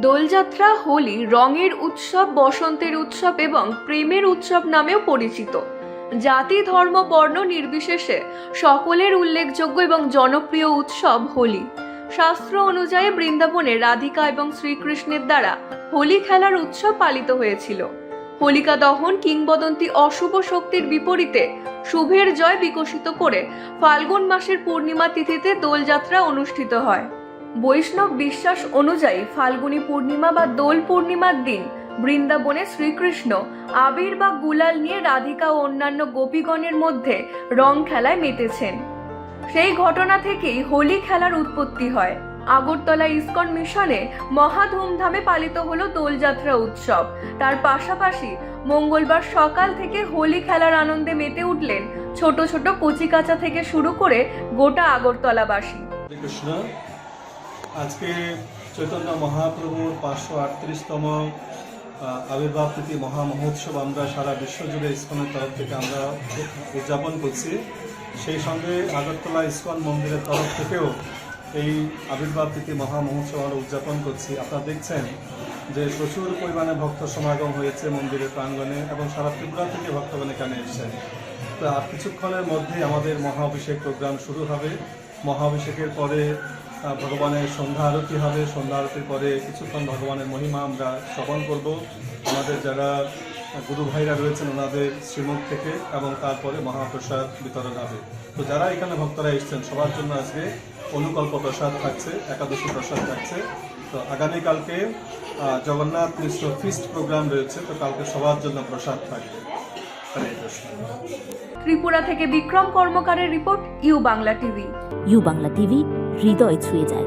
দোলযাত্রা হোলি রঙের উৎসব, বসন্তের উৎসব এবং প্রেমের উৎসব নামেও পরিচিত। জাতি, ধর্ম, বর্ণ নির্বিশেষে সকলের উল্লেখযোগ্য এবং জনপ্রিয় উৎসব হোলি। শাস্ত্র অনুযায়ী বৃন্দাবনে রাধিকা এবং শ্রীকৃষ্ণের দ্বারা হোলি খেলার উৎসব পালিত হয়েছিল। হোলিকা দহন কিংবদন্তি অশুভ শক্তির বিপরীতে শুভের জয় বিকশিত করে ফাল্গুন মাসের পূর্ণিমা তিথিতে দোলযাত্রা অনুষ্ঠিত হয়। বৈষ্ণব বিশ্বাস অনুযায়ী ফাল্গুনী পূর্ণিমা বা দোল পূর্ণিমার দিন বৃন্দাবনে শ্রীকৃষ্ণ, আবির বা গুলাল নিয়ে রাধিকা ও অন্যান্য গোপীগণের মধ্যে রং খেলায় মেতেছেন। সেই ঘটনা থেকেই হোলি খেলার উৎপত্তি হয়। আগরতলা ইস্কন মিশনে মহা ধুমধামে পালিত হলো দোলযাত্রা উৎসব। তার পাশাপাশি মঙ্গলবার সকাল থেকে হোলি খেলার আনন্দে মেতে উঠলেন ছোট ছোট কচিকাচা থেকে শুরু করে গোটা আগরতলাবাসী। আজকে চৈতন্য মহাপ্রভুর পাঁচশো আটত্রিশতম আবির্ভাব তিথি মহা মহোৎসব আমরা সারা বিশ্বজুড়ে ইস্কনের তরফ থেকে আমরা উদযাপন করছি। সেই সঙ্গে আগরতলা ইস্কন মন্দিরের তরফ থেকেও এই আবির্ভাব তিথি মহা মহোৎসব আমরা উদযাপন করছি। আপনারা দেখছেন যে প্রচুর পরিমাণে ভক্ত সমাগম হয়েছে মন্দিরের প্রাঙ্গণে এবং সারা ত্রিপুরা থেকে ভক্তগণ এখানে এসেছেন। তো আর কিছুক্ষণের মধ্যেই আমাদের মহা অভিষেক প্রোগ্রাম শুরু হবে। মহা অভিষেকের পরে ভগবানের সন্ধ্যা আরতি হবে। সন্ধ্যা আরতির পরে কিছুক্ষণ ভগবানের মহিমা আমরা শ্রবণ করব। আমাদের যারা গুরু ভাইরা রয়েছেন ওনাদের শ্রীমুখ থেকে এবং তারপরে মহাপ্রসাদ বিতরণ হবে। তো যারা এখানে ভক্তরা এসেছেন সবার জন্য আজকে অনুকল্প প্রসাদ থাকছে একাদশী প্রসাদ থাকছে। তো আগামীকালকে জগন্নাথ মিশ্র ফিস্ট প্রোগ্রাম রয়েছে তো কালকে সবার জন্য প্রসাদ থাকবে। ত্রিপুরা থেকে Bikram কর্মকারের report U Bangla TV. U Bangla TV হৃদয় ছুঁয়ে যায়।